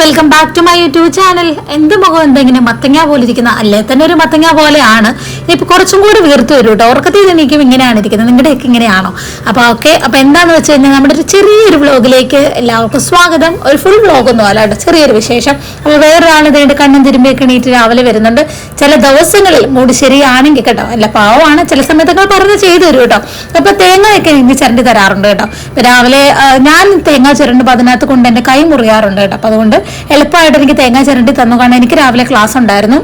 Welcome back to my YouTube channel എന്റെ മുഖം എന്താ ഇങ്ങനെ മത്തങ്ങ പോലെ ഇരിക്കുന്ന അല്ലേ? തന്നെ ഒരു മത്തങ്ങ പോലെയാണ്. ഇപ്പൊ കുറച്ചും കൂടി വീർത്ത് വരും കേട്ടോ ഉറക്കത്തിൽ എനിക്കും ഇങ്ങനെയാണ് ഇരിക്കുന്നത്. നിങ്ങളുടെയൊക്കെ ഇങ്ങനെയാണോ? അപ്പൊ ഓക്കെ. അപ്പൊ എന്താന്ന് വെച്ച് കഴിഞ്ഞാൽ നമ്മുടെ ഒരു ചെറിയൊരു വ്ലോഗിലേക്ക് എല്ലാവർക്കും സ്വാഗതം. ഒരു ഫുൾ വ്ലോഗ് ഒന്നും അല്ല കേട്ടോ ചെറിയൊരു വിശേഷം. അപ്പൊ വേറൊരാൾ ഇതേണ്ട കണ്ണും തിരുമ്പിയൊക്കെ എണീറ്റ് രാവിലെ വരുന്നുണ്ട്. ചില ദിവസങ്ങളിൽ മൂടി ശരിയാണെങ്കിൽ കേട്ടോ അല്ല പാവമാണ്. ചില സമയത്തൊക്കെ പറഞ്ഞ് ചെയ്തു തരും കേട്ടോ അപ്പൊ തേങ്ങയൊക്കെ എനിക്ക് ചിരണ്ടി തരാറുണ്ട് കേട്ടോ. രാവിലെ ഞാൻ തേങ്ങ ചിരണ്ടുമ്പോൾ അതിനകത്ത് കൊണ്ട് എന്റെ കൈ മുറിയാറുണ്ട് കേട്ടോ. അപ്പൊ അതുകൊണ്ട് എളുപ്പമായിട്ട് എനിക്ക് തേങ്ങ ചിരണ്ടി തന്നു. കാരണം എനിക്ക് രാവിലെ ക്ലാസ് ഉണ്ടായിരുന്നു.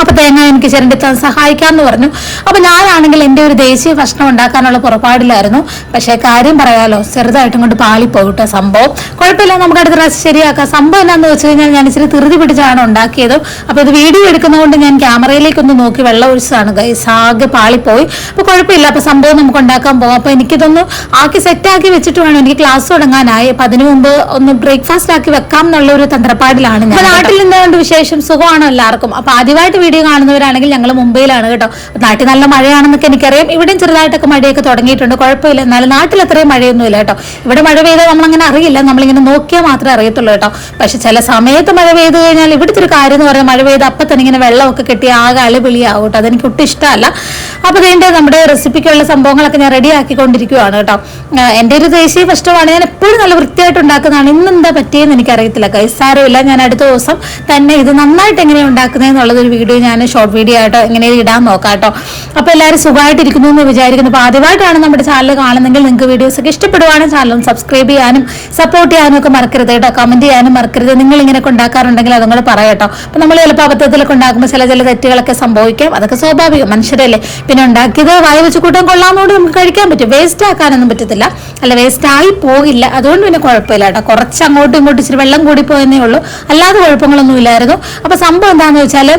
അപ്പൊ തേങ്ങ എനിക്ക് ചിരണ്ടി സഹായിക്കാന്ന് പറഞ്ഞു. അപ്പൊ ഞാനാണെങ്കിൽ എന്റെ ഒരു ദേശീയ ഭക്ഷണം ഉണ്ടാക്കാനുള്ള പുറപ്പാടിലായിരുന്നു. പക്ഷേ കാര്യം പറയാലോ ചെറുതായിട്ടും കൊണ്ട് പാളിപ്പോയിട്ടോ സംഭവം. കുഴപ്പമില്ല നമുക്ക് അടുത്ത പ്രാവശ്യം ശരിയാക്കാം. സംഭവം എന്താണെന്ന് വെച്ച് കഴിഞ്ഞാൽ ഞാൻ ഇച്ചിരി തിരുതി പിടിച്ചാണ് ഉണ്ടാക്കിയത്. അപ്പൊ ഇത് വീഡിയോ എടുക്കുന്നതുകൊണ്ട് ഞാൻ ക്യാമറയിലേക്ക് ഒന്ന് നോക്കി വെള്ളം ഒഴിച്ചതാണ്. ഗൈസ് ആകെ പാളിപ്പോയി. അപ്പൊ കുഴപ്പമില്ല അപ്പൊ സംഭവം നമുക്ക് ഉണ്ടാക്കാൻ പോകാം അപ്പൊ എനിക്കിതൊന്ന് ആക്കി സെറ്റാക്കി വെച്ചിട്ട് വേണം. എനിക്ക് ക്ലാസ് തുടങ്ങാനായി. അപ്പൊ അതിനു മുമ്പ് ഒന്ന് ബ്രേക്ക്ഫാസ്റ്റ് ആക്കി വെക്കാം എന്നുള്ള ഒരു തന്ത്രപ്പാടിലാണ് ഞാൻ നാട്ടിൽ നിന്നുകൊണ്ട് വിശേഷം? സുഖമാണോ എല്ലാവർക്കും? അപ്പൊ ആദ്യമായിട്ട് വീഡിയോ കാണുന്നവരാണെങ്കിൽ ഞങ്ങൾ മുംബൈയിലാണ് കേട്ടോ. നാട്ടിൽ നല്ല മഴയാണെന്നൊക്കെ എനിക്കറിയാം. ഇവിടെയും ചെറുതായിട്ടൊക്കെ മഴയൊക്കെ തുടങ്ങിയിട്ടുണ്ട്. കുഴപ്പമില്ല. എന്നാലും നാട്ടിൽ അത്രയും മഴയൊന്നുമില്ല കേട്ടോ. ഇവിടെ മഴ പെയ്താൽ നമ്മളങ്ങനെ അറിയില്ല. നമ്മളിങ്ങനെ നോക്കിയാൽ മാത്രമേ അറിയത്തുള്ളൂ കേട്ടോ. പക്ഷെ ചില സമയത്ത് മഴ പെയ്തു കഴിഞ്ഞാൽ ഇവിടുത്തെ ഒരു കാര്യം എന്ന് പറയുന്നത് മഴ പെയ്ത് അപ്പം തന്നെ ഇങ്ങനെ വെള്ളമൊക്കെ കെട്ടി ആകെ അലപിളിയാവും കേട്ടോ. അതെനിക്ക് ഒട്ടും ഇഷ്ടമല്ല. അപ്പൊ അതിന്റെ നമ്മുടെ റെസിപ്പിക്കുള്ള സംഭവങ്ങളൊക്കെ ഞാൻ റെഡി ആക്കിക്കൊണ്ടിരിക്കുവാണ് കേട്ടോ. എന്റെ ഒരു ദേശീയ ഭക്ഷണമാണ് ഞാൻ എപ്പോഴും നല്ല വൃത്തിയായിട്ട് ഉണ്ടാക്കുന്നതാണ്. ഇന്ന് എന്താ പറ്റിയെന്ന് എനിക്കറിയത്തില്ല കൈസാരമില്ല ഞാൻ അടുത്ത ദിവസം തന്നെ ഇത് നന്നായിട്ട് എങ്ങനെയാണ് ഉണ്ടാക്കുന്നത് എന്നുള്ളത് ഒരു വീഡിയോ ഞാൻ ഷോർട്ട് വീഡിയോ ആയിട്ടോ ഇങ്ങനെ ഇടാൻ നോക്കാം കേട്ടോ അപ്പൊ എല്ലാവരും സുഖമായിട്ടിരിക്കുന്നു എന്ന് വിചാരിക്കുന്നു. അപ്പൊ ആദ്യമായിട്ടാണ് നമ്മുടെ ചാനൽ കാണുന്നെങ്കിൽ നിങ്ങൾക്ക് വീഡിയോസ് ഒക്കെ ഇഷ്ടപ്പെടുവാണ് ചാനലും സബ്സ്ക്രൈബ് ചെയ്യാനും സപ്പോർട്ട് ചെയ്യാനും ഒക്കെ മറക്കരുത് കേട്ടോ. കമന്റ് ചെയ്യാനും മറക്കരുത്. നിങ്ങൾ ഇങ്ങനെയൊക്കെ ഉണ്ടാക്കാറുണ്ടെങ്കിൽ അതും കൂടെ പറയട്ടോ. അപ്പൊ നമ്മൾ ചിലപ്പോൾ അബദ്ധത്തിലൊക്കെ ഉണ്ടാക്കുമ്പോൾ ചില ചില തെറ്റുകളൊക്കെ സംഭവിക്കാം. അതൊക്കെ സ്വാഭാവികം. മനുഷ്യരല്ലേ. പിന്നെ ഉണ്ടാക്കിയത് വായ വെച്ച് കൂട്ടാൻ കൊള്ളാമെന്നോട് നമുക്ക് കഴിക്കാൻ പറ്റും. വേസ്റ്റ് ആക്കാനൊന്നും പറ്റത്തില്ല. അല്ല വേസ്റ്റ് ആയി പോകില്ല. അതുകൊണ്ട് പിന്നെ കുഴപ്പമില്ല കേട്ടോ. കുറച്ച് അങ്ങോട്ടും ഇങ്ങോട്ടും ഇച്ചിരി വെള്ളം കൂടി പോയെന്നേ ഉള്ളൂ. അല്ലാതെ കുഴപ്പങ്ങളൊന്നും ഇല്ലായിരുന്നു. അപ്പൊ സംഭവം എന്താണെന്ന് വെച്ചാൽ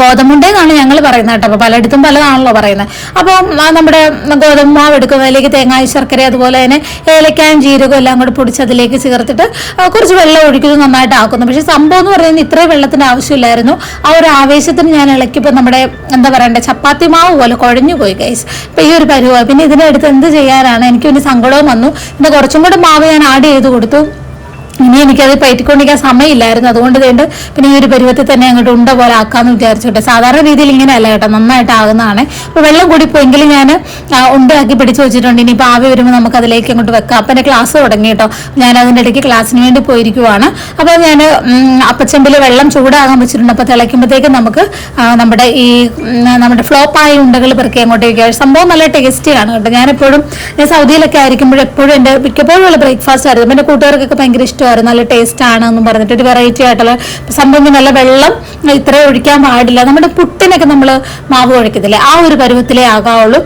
ഗോതമ്പുണ്ടെന്നാണ് ഞങ്ങൾ പറയുന്നത് കേട്ടോ. അപ്പോൾ പലയിടത്തും പലതാണല്ലോ പറയുന്നത്. അപ്പോൾ നമ്മുടെ ഗോതമ്പ് മാവ് എടുക്കുന്നതിലേക്ക് തേങ്ങായി ശർക്കര അതുപോലെ തന്നെ ഏലക്കായും ജീരകവും എല്ലാം കൂടി പൊടിച്ച് അതിലേക്ക് ചേർത്തിട്ട് കുറച്ച് വെള്ളം ഒഴിക്കുന്നത് നന്നായിട്ട് ആക്കുന്നു. പക്ഷേ സംഭവം എന്ന് പറയുന്നത് ഇത്രയും വെള്ളത്തിന്റെ ആവശ്യമില്ലായിരുന്നു. ആ ഒരു ആവേശത്തിന് ഞാൻ ഇളക്കിയപ്പോൾ നമ്മുടെ എന്താ പറയണ്ടേ ചപ്പാത്തി മാവ് പോലെ കുഴഞ്ഞു പോയി ഗൈസ് അപ്പോൾ ഈ ഒരു പരിവാ പിന്നെ ഇതിനെടുത്ത് എന്ത് ചെയ്യാനാണ്? എനിക്ക് പിന്നെ സങ്കടവും വന്നു. പിന്നെ കുറച്ചും കൂടെ മാവ് ഞാൻ ആഡ് ചെയ്ത് കൊടുത്തു. ഇനി എനിക്കത് പയറ്റിക്കൊണ്ടിരിക്കാൻ സമയമില്ലായിരുന്നു. അതുകൊണ്ട് വേണ്ട പിന്നെ ഈ ഒരു പരുവത്തിൽ തന്നെ അങ്ങോട്ട് ഉണ്ട പോലെ ആക്കാന്ന് വിചാരിച്ചോട്ടെ സാധാരണ രീതിയിൽ ഇങ്ങനെ അല്ല കേട്ടോ. നന്നായിട്ട് ആകുന്നതാണ്. അപ്പോൾ വെള്ളം കൂടി പോയെങ്കിൽ ഞാൻ ഉണ്ടാക്കി പിടിച്ചു വെച്ചിട്ടുണ്ട്. ഇനിയിപ്പോൾ ആവി വരുമ്പോൾ നമുക്ക് അതിലേക്ക് അങ്ങോട്ട് വെക്കാം. അപ്പം ക്ലാസ് തുടങ്ങി കേട്ടോ. ഞാൻ അതിന്റെ ഇടയ്ക്ക് ക്ലാസ്സിന് വേണ്ടി പോയിരിക്കുവാണ്. അപ്പോൾ ഞാൻ അപ്പച്ചമ്പിൽ വെള്ളം ചൂടാകാൻ വെച്ചിട്ടുണ്ട്. അപ്പോൾ തിളയ്ക്കുമ്പോഴത്തേക്കും നമുക്ക് നമ്മുടെ ഈ നമ്മുടെ ഫ്ലോപ്പായ ഉണ്ടകൾ പെറുക്കി അങ്ങോട്ട് വയ്ക്കുക സംഭവം നല്ല ടേസ്റ്റിയാണ് കേട്ടോ. ഞാനെപ്പോഴും ഞാൻ സൗദിയിലൊക്കെ ആയിരിക്കുമ്പോൾ എപ്പോഴും എന്റെ മിക്കപ്പോഴും ഉള്ള ബ്രേക്ക്ഫാസ്റ്റ് ആയിരുന്നു. എന്റെ കൂട്ടുകാർക്കൊക്കെ ഭയങ്കര ഇഷ്ടമായിരുന്നു നല്ല ടേസ്റ്റ് ആണ് എന്നും പറഞ്ഞിട്ട് ഒരു വെറൈറ്റി ആയിട്ടുള്ള സംഭവം നല്ല വെള്ളം ഇത്രയും ഒഴിക്കാൻ പാടില്ല. നമ്മുടെ പുട്ടിനൊക്കെ നമ്മൾ മാവ് ഒഴിക്കത്തില്ലേ? ആ ഒരു പരുവത്തിലേ ആകാവുള്ളൂ.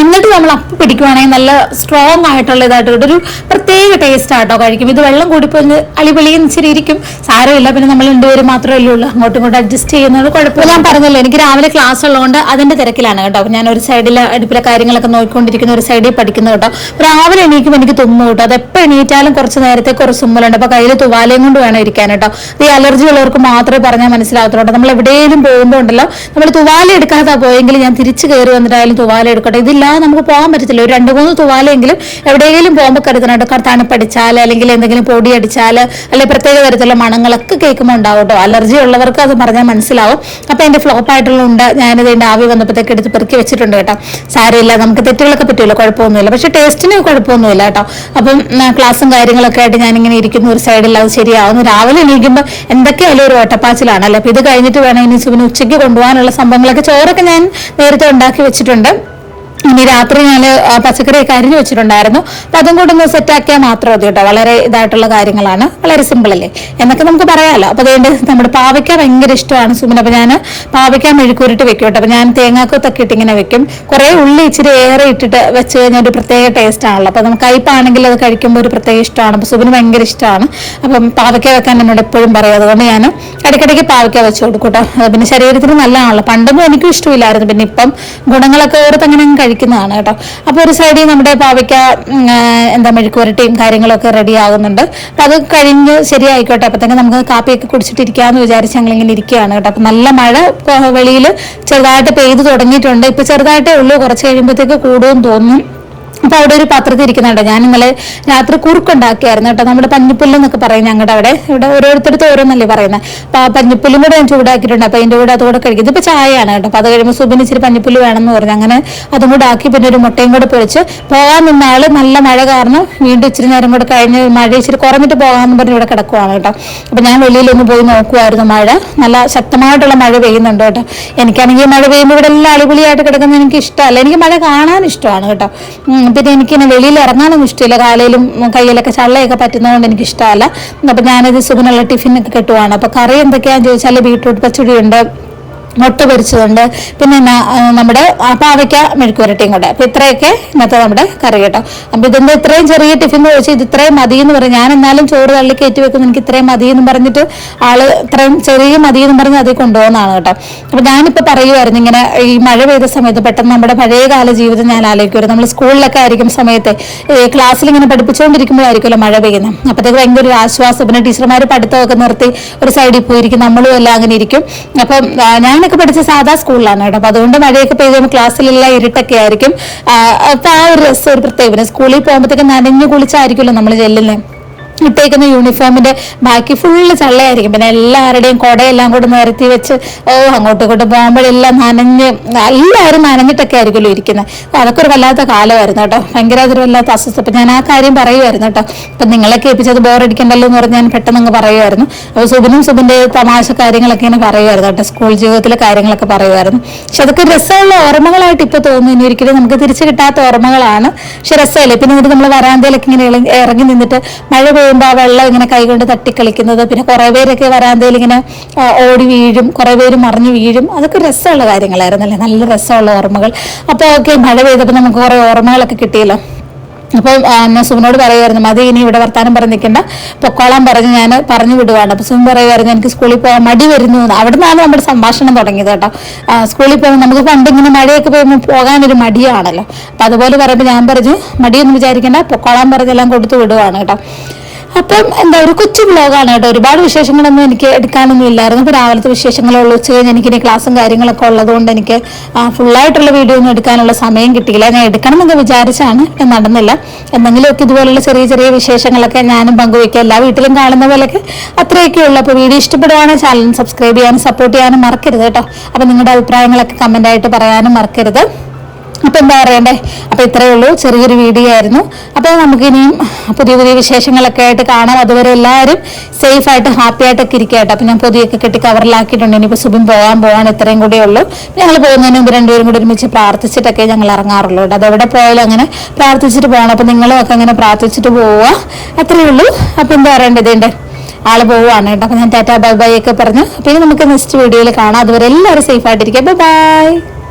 എന്നിട്ട് നമ്മൾ അപ്പം പിടിക്കുവാണെങ്കിൽ നല്ല സ്ട്രോങ് ആയിട്ടുള്ള ഇതായിട്ട്. ഒരു പ്രത്യേക ടേസ്റ്റ് ആട്ടോ കഴിക്കും. ഇത് വെള്ളം കൂടി കൂടിപ്പോയി അളിപൊളിയും ഇച്ചിരി ഇരിക്കും. സാരമില്ല പിന്നെ നമ്മൾ രണ്ടുപേരും മാത്രമേ ഉള്ളൂ. അങ്ങോട്ടും ഇങ്ങോട്ടും അഡ്ജസ്റ്റ് ചെയ്യുന്നത് കുഴപ്പമില്ല. ഞാൻ പറഞ്ഞല്ലോ എനിക്ക് രാവിലെ ക്ലാസ് ഉള്ളതുകൊണ്ട് അതിന്റെ തിരക്കിലാണ് കേട്ടോ. ഞാൻ ഒരു സൈഡിൽ അടുപ്പിലെ കാര്യങ്ങളൊക്കെ നോക്കിക്കൊണ്ടിരിക്കുന്ന ഒരു സൈഡിൽ പഠിക്കുന്നു കേട്ടോ. രാവിലെ എണീക്കുമ്പോൾ എനിക്ക് തുമ്മു കേട്ടോ അത് എപ്പോൾ എണീറ്റാലും കുറച്ച് നേരത്തെ കുറച്ച് തുമ്മലുണ്ട് അപ്പൊ കയ്യിൽ തുവാലയും കൊണ്ട് വേണം ഇരിക്കാൻ കേട്ടോ. ഈ അലർജി ഉള്ളവർക്ക് മാത്രമേ പറഞ്ഞാൽ മനസ്സിലാകത്തുള്ളൂ നമ്മൾ എവിടെയെങ്കിലും പോകുമ്പോൾ ഉണ്ടല്ലോ നമ്മൾ തുവാല എടുക്കാതെ പോയെങ്കിൽ ഞാൻ തിരിച്ചു കയറി വന്നിട്ടായാലും തുവാല എടുക്കട്ടെ. ഇതില്ലാതെ നമുക്ക് പോകാൻ പറ്റത്തില്ല. ഒരു രണ്ട് മൂന്ന് തുവാലെങ്കിലും എവിടെയെങ്കിലും പോകുമ്പോൾ കരുതണം തണുപ്പടിച്ചാൽ അല്ലെങ്കിൽ എന്തെങ്കിലും പൊടി അടിച്ചാൽ അല്ലെങ്കിൽ പ്രത്യേക തരത്തിലുള്ള മണങ്ങളൊക്കെ കേൾക്കുമ്പോൾ ഉണ്ടാവും കേട്ടോ. അലർജി ഉള്ളവർക്ക് അത് പറഞ്ഞാൽ മനസ്സിലാവും. അപ്പോൾ എന്റെ ഫ്ലോപ്പ് ആയിട്ടുള്ള ഉണ്ട് ഞാനിത് എന്റെ ആവി വന്നപ്പോഴത്തേക്ക് എടുത്ത് പെറുക്കി വെച്ചിട്ടുണ്ട് കേട്ടോ. സാരമില്ല. നമുക്ക് തെറ്റുകളൊക്കെ പറ്റില്ല. കുഴപ്പമൊന്നുമില്ല. പക്ഷേ ടേസ്റ്റിന് കുഴപ്പമൊന്നുമില്ല കേട്ടോ. അപ്പം ക്ലാസ്സും കാര്യങ്ങളൊക്കെ ആയിട്ട് ഞാനിങ്ങനെ ഇരിക്കുന്ന. ഒരു സൈഡിൽ അത് ശരിയാവുന്നു. രാവിലെ എണീക്കുമ്പോൾ എന്തൊക്കെയായാലും ഒരു ഓട്ടപ്പാച്ചിലാണ്. അല്ലേ? അപ്പോൾ ഇത് കഴിഞ്ഞിട്ട് വേണം ഇനി സുബിന് ഉച്ചയ്ക്ക് കൊണ്ടുപോകാനുള്ള സംഭവങ്ങളൊക്കെ ചോറൊക്കെ ഞാൻ നേരത്തെ ഉണ്ടാക്കി വെച്ചിട്ടുണ്ട്. ഇനി രാത്രി ഞാൻ പച്ചക്കറിയൊക്കെ അരിഞ്ഞു വെച്ചിട്ടുണ്ടായിരുന്നു. അപ്പൊ അതും കൂടെ ഒന്ന് സെറ്റാക്കിയാൽ മാത്രം മതി കേട്ടോ. വളരെ ഇതായിട്ടുള്ള കാര്യങ്ങളാണ്. വളരെ സിമ്പിൾ അല്ലേ? എന്നൊക്കെ നമുക്ക് പറയാമല്ലോ അപ്പൊ അതുകൊണ്ട് നമ്മുടെ പാവയ്ക്ക ഭയങ്കര ഇഷ്ടമാണ് സുമിന് അപ്പൊ ഞാൻ പാവയ്ക്ക മെഴുക്കൂരിട്ട് വെക്കും കേട്ടോ. അപ്പൊ ഞാൻ തേങ്ങാക്കൊത്തൊക്കെ ഇട്ട് ഇങ്ങനെ വെക്കും. കുറേ ഉള്ളി ഇച്ചിരി ഏറെ ഇട്ടിട്ട് വെച്ച് കഴിഞ്ഞാൽ ഒരു പ്രത്യേക ടേസ്റ്റ് ആണല്ലോ. അപ്പൊ നമുക്ക് കയ്പാണെങ്കിൽ അത് കഴിക്കുമ്പോൾ ഒരു പ്രത്യേക ഇഷ്ടമാണ്. അപ്പൊ സുബിന് ഭയങ്കര ഇഷ്ടമാണ്. അപ്പം പാവയ്ക്ക വെക്കാൻ എന്നോട് എപ്പോഴും പറയും. അതുകൊണ്ട് ഞാൻ ഇടയ്ക്കിടയ്ക്ക് പാവയ്ക്ക വെച്ച് കൊടുക്കും കേട്ടോ. പിന്നെ ശരീരത്തിന് നല്ലതാണല്ലോ. പണ്ടൊന്നും എനിക്കും ഇഷ്ടമില്ലായിരുന്നു. പിന്നെ ഇപ്പം ഗുണങ്ങളൊക്കെ ഓർത്ത് അങ്ങനെ അങ്ങ് കഴിക്കുന്നതാണ് കേട്ടോ. അപ്പോൾ ഒരു സൈഡിൽ നമ്മുടെ പാവയ്ക്ക എന്താ മെഴുക്കുവരട്ടിയും കാര്യങ്ങളൊക്കെ റെഡി ആകുന്നുണ്ട്. അപ്പം അത് കഴിഞ്ഞ് ശരിയായിക്കോട്ടെ. അപ്പത്തേക്ക് നമുക്ക് കാപ്പിയൊക്കെ കുടിച്ചിട്ടിരിക്കാമെന്ന് വിചാരിച്ച് ഞങ്ങളിങ്ങനെ ഇരിക്കുകയാണ് കേട്ടോ. അപ്പം നല്ല മഴ വെളിയിൽ ചെറുതായിട്ട് പെയ്തു തുടങ്ങിയിട്ടുണ്ട്. ഇപ്പം ചെറുതായിട്ടേ ഉള്ളൂ. കുറച്ച് കഴിയുമ്പോഴത്തേക്ക് കൂടുമെന്ന് തോന്നും അപ്പൊ അവിടെ ഒരു പാത്രത്തിൽ ഇരിക്കുന്നുണ്ട്. ഞാൻ ഇന്നലെ രാത്രി കുറുക്കുണ്ടാക്കിയായിരുന്നു കേട്ടോ. നമ്മുടെ പഞ്ഞിപ്പുല്ല് എന്നൊക്കെ പറയും ഞങ്ങളുടെ അവിടെ. ഇവിടെ ഓരോരുത്തരത്ത് ഓരോന്നല്ലേ പറയുന്നത് അപ്പൊ ആ പഞ്ഞിപ്പുല്ലും കൂടെ ഞാൻ ചൂടാക്കിയിട്ടുണ്ട്. അപ്പൊ അതിന്റെ കൂടെ അതുകൂടെ കഴിക്കും. ഇതിപ്പോ ചായയാണ് കേട്ടോ. അപ്പൊ അത് കഴിയുമ്പോൾ സുബിന് ഇച്ചിരി പഞ്ഞിപ്പുല്ല് വേണമെന്ന് പറഞ്ഞു. അങ്ങനെ അതും കൂടെ ആക്കി പിന്നെ ഒരു മുട്ടയും കൂടെ പൊരിച്ച് പോകാൻ നിന്ന നല്ല മഴ കാരണം വീണ്ടും ഇച്ചിരി നേരം കൂടെ കഴിഞ്ഞ് മഴ ഇച്ചിരി കുറഞ്ഞിട്ട് പോകാമെന്ന് പറഞ്ഞ് ഇവിടെ കിടക്കുവാണ് കേട്ടോ. അപ്പൊ ഞാൻ വെളിയിലൊന്ന് പോയി നോക്കുമായിരുന്നു മഴ. നല്ല ശക്തമായിട്ടുള്ള മഴ പെയ്യുന്നുണ്ട് കേട്ടോ. എനിക്കാണെങ്കിൽ മഴ പെയ്യുമ്പോൾ ഇവിടെ എല്ലാം അടിപൊളിയായിട്ട് കിടക്കുന്നത് എനിക്ക് ഇഷ്ടമല്ല. എനിക്ക് മഴ കാണാൻ ഇഷ്ടമാണ് കേട്ടോ. പിന്നെ എനിക്ക് ഇങ്ങനെ വെളിയിൽ ഇറങ്ങാനൊന്നും ഇഷ്ടമില്ല കാലയിലും കയ്യിലൊക്കെ ചള്ളയൊക്കെ പറ്റുന്നതുകൊണ്ട് എനിക്ക് ഇഷ്ടമല്ല അപ്പം ഞാനത് സുഖനുള്ള ടിഫിനൊക്കെ കിട്ടുവാണ്. അപ്പോൾ കറി എന്തൊക്കെയാണെന്ന് ചോദിച്ചാൽ ബീട്രൂട്ട് പച്ചടി ഉണ്ട്. മുട്ട പൊരിച്ചതുണ്ട്. പിന്നെ നമ്മുടെ പാവയ്ക്ക മെഴുക്കുവരട്ടിയും കൂടെ. അപ്പൊ ഇത്രയൊക്കെ ഇന്നത്തെ നമ്മുടെ കറി കേട്ടോ. അപ്പൊ ഇതെന്താ ഇത്രയും ചെറിയ ടിഫിൻ ചോദിച്ചാൽ ഇത് ഇത്രയും മതി എന്ന് പറയും ഞാൻ എന്നാലും ചോറ് തള്ളി കയറ്റി വെക്കുന്നു. എനിക്ക് ഇത്രയും മതി എന്ന് പറഞ്ഞിട്ട് ആൾ ഇത്രയും ചെറിയ മതി എന്ന് പറഞ്ഞ് അതിൽ കൊണ്ടുപോകുന്നതാണ് കേട്ടോ. അപ്പൊ ഞാനിപ്പോ പറയുമായിരുന്നു ഇങ്ങനെ ഈ മഴ പെയ്ത സമയത്ത് പെട്ടെന്ന് നമ്മുടെ പഴയകാല ജീവിതം ഞാൻ ആലോചിക്കുമായിരുന്നു നമ്മൾ സ്കൂളിലൊക്കെ ആയിരിക്കും സമയത്ത് ക്ലാസ്സിൽ ഇങ്ങനെ പഠിപ്പിച്ചുകൊണ്ടിരിക്കുമ്പോഴായിരിക്കുമല്ലോ മഴ പെയ്യുന്നത്. അപ്പോഴത്തേക്ക് ഭയങ്കര ഒരു ആശ്വാസം. പിന്നെ ടീച്ചർമാർ പഠിത്തമൊക്കെ നിർത്തി ഒരു സൈഡിൽ പോയിരിക്കും. നമ്മളും എല്ലാം അങ്ങനെ ഇരിക്കും. അപ്പം ആ, ഞാനൊക്കെ പഠിച്ച സാധാ സ്കൂളിലാണ് കേട്ടോ. അപ്പൊ അതുകൊണ്ട് മഴയൊക്കെ പെയ്ത് കഴിയുമ്പോൾ ക്ലാസ്സിലെല്ലാം ഇരുട്ടൊക്കെ ആയിരിക്കും. അപ്പൊ ആ ഒരു രസം ഒരു പ്രത്യേകം പിന്നെ സ്കൂളിൽ പോകുമ്പോഴത്തേക്ക് നനഞ്ഞു കുളിച്ചായിരിക്കുമല്ലോ നമ്മൾ ചെല്ലുന്നത് ഇട്ടേക്കുന്ന യൂണിഫോമിന്റെ ബാക്കി ഫുള്ള് ചള്ളയായിരിക്കും. പിന്നെ എല്ലാവരുടെയും കുടയെല്ലാം കൂടെ നിരത്തി വെച്ച് ഓ അങ്ങോട്ടും ഇങ്ങോട്ടും പോകുമ്പോഴെല്ലാം നനഞ്ഞ് എല്ലാവരും നനഞ്ഞിട്ടൊക്കെ ആയിരിക്കുമല്ലോ ഇരിക്കുന്നത് അതൊക്കെ ഒരു വല്ലാത്ത കാലമായിരുന്നു കേട്ടോ. ഭയങ്കര അതൊരു വല്ലാത്ത അസ്വസ്ഥ. അപ്പം ഞാൻ ആ കാര്യം പറയുമായിരുന്നു കേട്ടോ. അപ്പം നിങ്ങളെ കേൾപ്പിച്ചത് ബോറടിക്കണ്ടല്ലോ എന്ന് പറഞ്ഞ് ഞാൻ പെട്ടെന്ന് അങ്ങ് പറയുമായിരുന്നു. അപ്പോൾ സുബിനും സുബിന്റെ തമാശ കാര്യങ്ങളൊക്കെ ഇങ്ങനെ പറയുമായിരുന്നു കേട്ടോ. സ്കൂൾ ജീവിതത്തിലെ കാര്യങ്ങളൊക്കെ പറയുമായിരുന്നു. പക്ഷെ അതൊക്കെ രസമുള്ള ഓർമ്മകളായിട്ട് ഇപ്പോൾ തോന്നുന്നു. ഇനി ഒരിക്കലും നമുക്ക് തിരിച്ചു കിട്ടാത്ത ഓർമ്മകളാണ്. പക്ഷെ രസമല്ലേ? പിന്നെ നമ്മൾ വരാന്തയിലൊക്കെ ഇങ്ങനെ ഇറങ്ങി നിന്നിട്ട് മഴ പെയ്യുമ്പോൾ ആ വെള്ളം ഇങ്ങനെ കൈകൊണ്ട് തട്ടിക്കളിക്കുന്നത്. പിന്നെ കുറെ പേരൊക്കെ വരാന്തയിൽ ഇങ്ങനെ ഓടി വീഴും. കുറെ പേര് മറിഞ്ഞു വീഴും. അതൊക്കെ രസമുള്ള കാര്യങ്ങളായിരുന്നു അല്ലേ നല്ല രസമുള്ള ഓർമ്മകൾ. അപ്പോൾ ഓക്കെ മഴ പെയ്തപ്പോൾ നമുക്ക് കുറെ ഓർമ്മകളൊക്കെ കിട്ടിയല്ലോ. അപ്പൊ ഞാൻ സുമനോട് പറയുമായിരുന്നു മതി ഇനി ഇവിടെ വർത്താനം പറഞ്ഞ് നിൽക്കണ്ട. പൊക്കോളാൻ പറഞ്ഞ് ഞാൻ പറഞ്ഞു വിടുവാണ്. അപ്പൊ സുമൻ പറയുമായിരുന്നു എനിക്ക് സ്കൂളിൽ പോകാൻ മടി വരുന്നു. അവിടെ നിന്നാണ് നമ്മുടെ സംഭാഷണം തുടങ്ങിയത് കേട്ടോ. സ്കൂളിൽ പോകുമ്പോൾ നമുക്ക് പണ്ട് ഇങ്ങനെ മഴയൊക്കെ പോകുമ്പോൾ പോകാനൊരു മടിയാണല്ലോ. അപ്പൊ അതുപോലെ പറയുമ്പോൾ ഞാൻ പറഞ്ഞു മടിയൊന്നും വിചാരിക്കേണ്ട. പൊക്കോളാൻ പറഞ്ഞെല്ലാം കൊടുത്തു വിടുവാണ് കേട്ടോ. അപ്പം എന്താ ഒരു കൊച്ചു ബ്ലോഗാണ് കേട്ടോ. ഒരുപാട് വിശേഷങ്ങളൊന്നും എനിക്ക് എടുക്കാനൊന്നും ഇല്ലായിരുന്നു. ഇപ്പോൾ രാവിലത്തെ വിശേഷങ്ങളുള്ളൂ ഉച്ച കഴിഞ്ഞ് എനിക്കിനി ക്ലാസ്സും കാര്യങ്ങളൊക്കെ ഉള്ളതുകൊണ്ട് എനിക്ക് ഫുള്ളായിട്ടുള്ള വീഡിയോ ഒന്നും എടുക്കാനുള്ള സമയം കിട്ടിയില്ല. ഞാൻ എടുക്കണം എന്നൊക്കെ വിചാരിച്ചാണ് നടന്നില്ല. എന്തെങ്കിലുമൊക്കെ ഇതുപോലുള്ള ചെറിയ ചെറിയ വിശേഷങ്ങളൊക്കെ ഞാനും പങ്കുവയ്ക്കുക എല്ലാ വീട്ടിലും കാണുന്ന പോലെയൊക്കെ അത്രയൊക്കെ ഉള്ളൂ. അപ്പോൾ വീഡിയോ ഇഷ്ടപ്പെടുവാണെങ്കിൽ ചാനൽ സബ്സ്ക്രൈബ് ചെയ്യാനും സപ്പോർട്ട് ചെയ്യാനും മറക്കരുത് കേട്ടോ. അപ്പോൾ നിങ്ങളുടെ അഭിപ്രായങ്ങളൊക്കെ കമന്റായിട്ട് പറയാനും മറക്കരുത്. അപ്പൊ എന്താ പറയണ്ടേ? അപ്പൊ ഇത്രയേ ഉള്ളൂ. ചെറിയൊരു വീഡിയോ ആയിരുന്നു. അപ്പോൾ നമുക്ക് ഇനിയും പുതിയ പുതിയ വിശേഷങ്ങളൊക്കെ ആയിട്ട് കാണാം. അതുവരെ എല്ലാവരും സേഫ് ആയിട്ട് ഹാപ്പി ആയിട്ടൊക്കെ ഇരിക്കുക കേട്ടോ അപ്പോൾ ഞാൻ പൊതിയൊക്കെ കെട്ടി കവറിലാക്കിയിട്ടുണ്ട്. ഇനിയിപ്പോ സുബിൻ പോകാൻ പോകാൻ ഇത്രയും കൂടെ ഉള്ളൂ. ഞങ്ങൾ പോകുന്നതിന് മുമ്പ് രണ്ടുപേരും കൂടി ഒരുമിച്ച് പ്രാർത്ഥിച്ചിട്ടൊക്കെ ഞങ്ങൾ ഇറങ്ങാറുള്ളൂ കേട്ടോ. അതെവിടെ പോയാലും അങ്ങനെ പ്രാർത്ഥിച്ചിട്ട് പോകണം. അപ്പോൾ നിങ്ങളും ഒക്കെ അങ്ങനെ പ്രാർത്ഥിച്ചിട്ട് പോവുക അത്രയേ ഉള്ളൂ. അപ്പോൾ എന്താ പറയേണ്ടത് ഇതിന്റെ ആൾ പോവുകയാണ് കേട്ടോ. അപ്പൊ ഞാൻ ടാറ്റാ ബൈ ബൈ ഒക്കെ പറഞ്ഞു. പിന്നെ നമുക്ക് നെക്സ്റ്റ് വീഡിയോയിൽ കാണാം. അതുവരെ എല്ലാവരും സേഫ് ആയിട്ടിരിക്കുക. Bye bye.